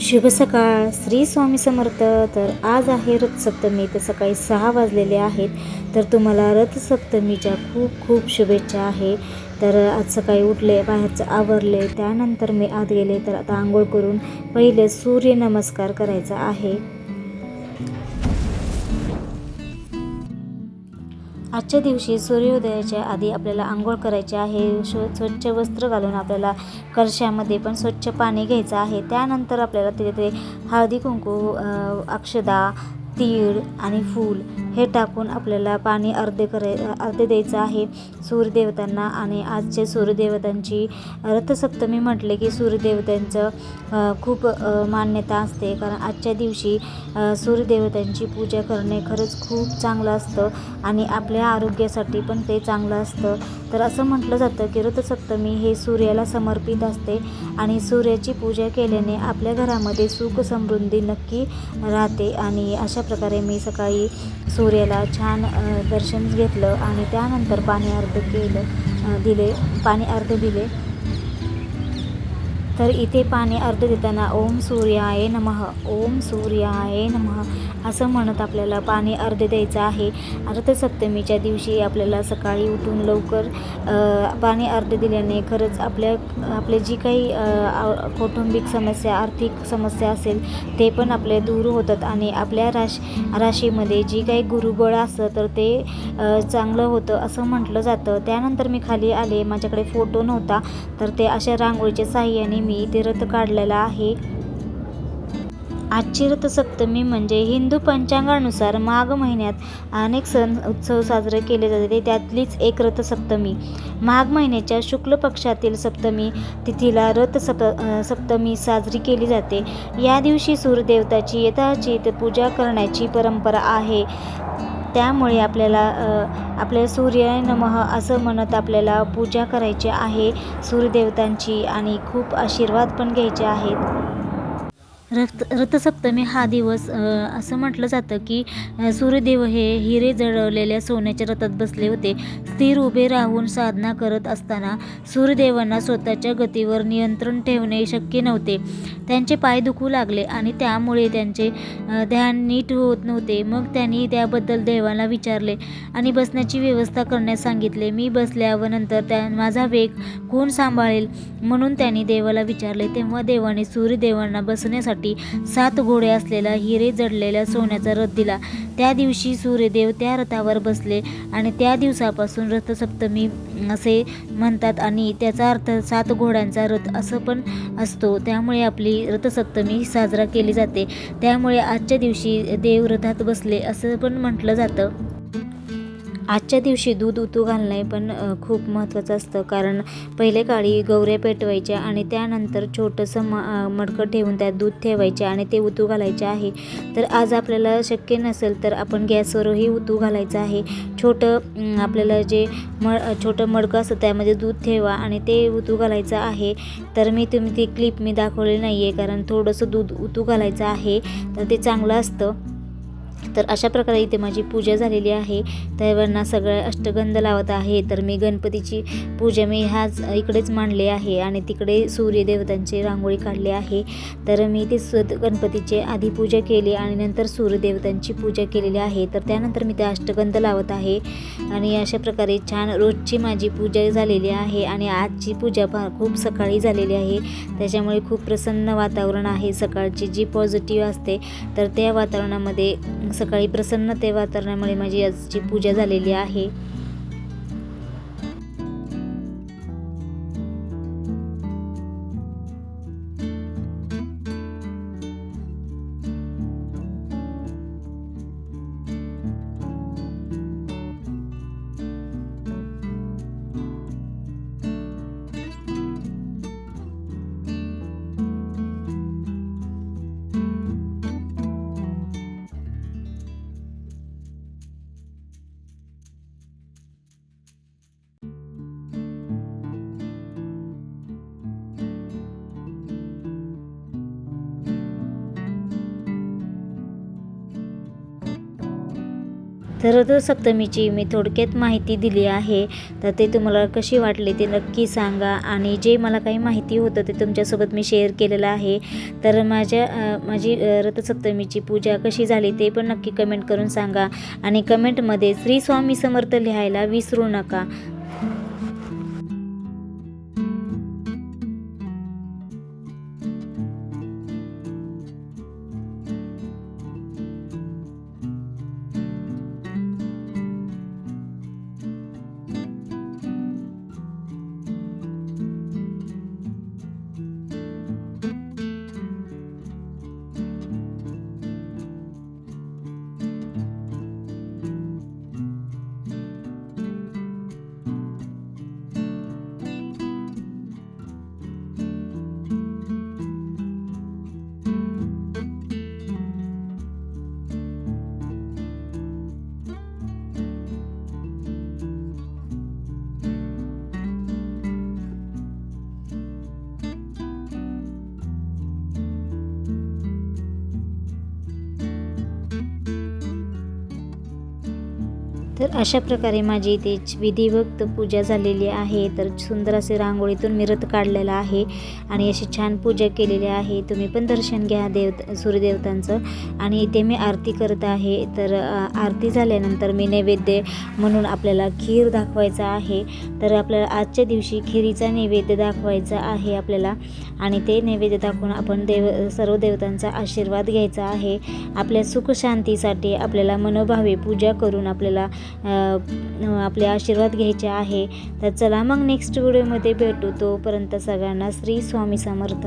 शुभ सकाळ. श्री स्वामी समर्थ. तर आज आहे रथसप्तमी. तर सकाळी सहा वाजलेले आहेत. तर तुम्हाला रथसप्तमीच्या खूप खूप शुभेच्छा आहे. तर आज सकाळी उठले बाहेरचं आवरले. त्यानंतर मी आत गेले. तर आता आंघोळ करून पहिले सूर्यनमस्कार करायचा आहे. आजच्या दिवशी सूर्योदयाच्या आधी आपल्याला आंघोळ करायची आहे. स्वच्छ वस्त्र घालून आपल्याला कलशामध्ये पण स्वच्छ पाणी घ्यायचं आहे. त्यानंतर आपल्याला तिथे हळदी कुंकू अक्षदा तीळ आणि फूल हे टाकून आपल्याला पाणी अर्धे कराय अर्धे द्यायचं आहे. सूर्यदेवतांना आणि आजचे सूर्यदेवतांची रथसप्तमी म्हटले की सूर्यदेवतांचं खूप मान्यता असते. कारण आजच्या दिवशी सूर्यदेवतांची पूजा करणे खरंच खूप चांगलं असतं आणि आपल्या आरोग्यासाठी पण ते चांगलं असतं. तर असं म्हटलं जातं की रथसप्तमी हे सूर्याला समर्पित असते आणि सूर्याची पूजा केल्याने आपल्या घरामध्ये सुख समृद्धी नक्की राहते. आणि अशा प्रकारे मी सकाळी सु सूर्याला छान दर्शन घेतलं आणि त्यानंतर पाणी अर्ध केलं दिले पाणी अर्ध दिले. तर इथे पाणी अर्ध देताना ओम सूर्याय नमः ओम सूर्याय नमः असं म्हणत आपल्याला पाणी अर्ध द्यायचं आहे. रथसप्तमीच्या दिवशी आपल्याला सकाळी उठून लवकर पाणी अर्ध दिल्याने खरंच आपल्या आपले जी काही कौटुंबिक समस्या आर्थिक समस्या असेल ते पण आपले दूर होतात आणि आपल्या राश राशीमध्ये जी काही गुरुबळ असतं तर ते चांगलं होतं असं म्हटलं जातं. त्यानंतर मी खाली आले माझ्याकडे फोटो नव्हता तर ते अशा रांगोळीच्या साह्याने मी ते रथ काढलेला आहे. आजची रथसप्तमी म्हणजे हिंदू पंचांगानुसार माघ महिन्यात अनेक सण उत्सव साजरे केले जाते. त्यातलीच एक रथसप्तमी. माघ महिन्याच्या शुक्ल पक्षातील सप्तमी तिथीला रथ सप सप्तमी साजरी केली जाते. या दिवशी सूर्यदेवताची यथाचित पूजा करण्याची परंपरा आहे. त्यामुळे आपल्याला आपले आपल्या सूर्याय नमः असं म्हणत आपल्याला पूजा करायची आहे. सूर्यदेवतांची आणि खूप आशीर्वाद पण घ्यायचे आहेत. रथ रथसप्तमी हा दिवस असं म्हटलं जातं की सूर्यदेव हे हिरे जळवलेल्या सोन्याच्या रथात बसले होते. स्थिर उभे राहून साधना करत असताना सूर्यदेवांना स्वतःच्या गतीवर नियंत्रण ठेवणे शक्य नव्हते. त्यांचे पाय दुखू लागले आणि त्यामुळे त्यांचे ध्यान नीट होत नव्हते. मग त्यांनी त्याबद्दल देवाला विचारले आणि बसण्याची व्यवस्था करण्यास सांगितले. मी बसल्यावर नंतर त्या माझा वेग कोण सांभाळेल? म्हणून त्यांनी देवाला विचारले. तेव्हा देवाने सूर्यदेवांना बसण्यासाठी सात घोडे असलेला हिरे जडलेल्या सोन्याचा रथ दिला. त्या दिवशी सूर्यदेव त्या रथावर बसले आणि त्या दिवसापासून रथसप्तमी असे म्हणतात आणि त्याचा अर्थ सात घोड्यांचा रथ असं पण असतो. त्यामुळे आपली रथसप्तमी साजरा केली जाते. त्यामुळे आजच्या दिवशी देव रथात बसले असं पण म्हटलं जातं. आजच्या दिवशी दूध उतू घालणे पण खूप महत्त्वाचं असतं. कारण पहिले काळी गौऱ्या पेटवायच्या आणि त्यानंतर छोटंसं म मडकं ठेवून त्यात दूध ठेवायचे आणि ते उतू घालायचे आहे. तर आज आपल्याला शक्य नसेल तर आपण गॅसवरही उतू घालायचं आहे. छोटं आपल्याला जे म छोटं मडकं असतं त्यामध्ये दूध ठेवा आणि ते उतू घालायचं आहे. तर मी तुम्ही ती क्लिप मी दाखवली नाही आहे कारण थोडंसं दूध उतू घालायचं आहे. तर ते चांगलं असतं. तर अशा प्रकारे इथे माझी पूजा झालेली आहे. त्यावरना सगळ्या अष्टगंध लावत आहे. तर मी गणपतीची पूजा मी ह्याच इकडेच मांडली आहे आणि तिकडे सूर्यदेवतांची रांगोळी काढली आहे. तर मी ते स गणपतीचे आधी पूजा केली आणि नंतर सूर्यदेवतांची पूजा केलेली आहे. तर त्यानंतर मी ते अष्टगंध लावत आहे. आणि अशा प्रकारे छान रोजची माझी पूजा झालेली आहे आणि आजची पूजा पा खूप सकाळी झालेली आहे. त्याच्यामुळे खूप प्रसन्न वातावरण आहे. सकाळची जी पॉझिटिव्ह असते तर त्या वातावरणामध्ये सकाळी प्रसन्न ते वातावरणामुळे माझी आजची पूजा झालेली आहे. तर रथसप्तमीची मी थोडक्यात माहिती दिली आहे. तर ते तुम्हाला कशी वाटली ते नक्की सांगा. आणि जे मला काही माहिती होतं ते तुमच्यासोबत मी शेअर केलेलं आहे. तर माझ्या माझी रथसप्तमीची पूजा कशी झाली ते पण नक्की कमेंट करून सांगा. आणि कमेंटमध्ये श्री स्वामी समर्थ लिहायला विसरू नका. तर अशा प्रकारे माझी इथे विधिवक्त पूजा झालेली आहे. तर सुंदर असे रांगोळीतून मी रथ काढलेला आहे आणि अशी छान पूजा केलेली आहे. तुम्ही पण दर्शन घ्या देव सूर्यदेवतांचं. आणि इथे मी आरती करत आहे. तर आरती झाल्यानंतर मी नैवेद्य म्हणून आपल्याला खीर दाखवायचा आहे. तर आपल्याला आजच्या दिवशी खिरीचा नैवेद्य दाखवायचा आहे आपल्याला. आणि ते नैवेद्य दाखवून आपण देव सर्व देवतांचा आशीर्वाद घ्यायचा आहे. आपल्या सुखशांतीसाठी आपल्याला मनोभावे पूजा करून आपल्याला आपले आशीर्वाद घ्यायचे आहे. तर चला मग नेक्स्ट व्हिडिओमध्ये भेटू. तोपर्यंत सगळ्यांना श्री स्वामी समर्थ.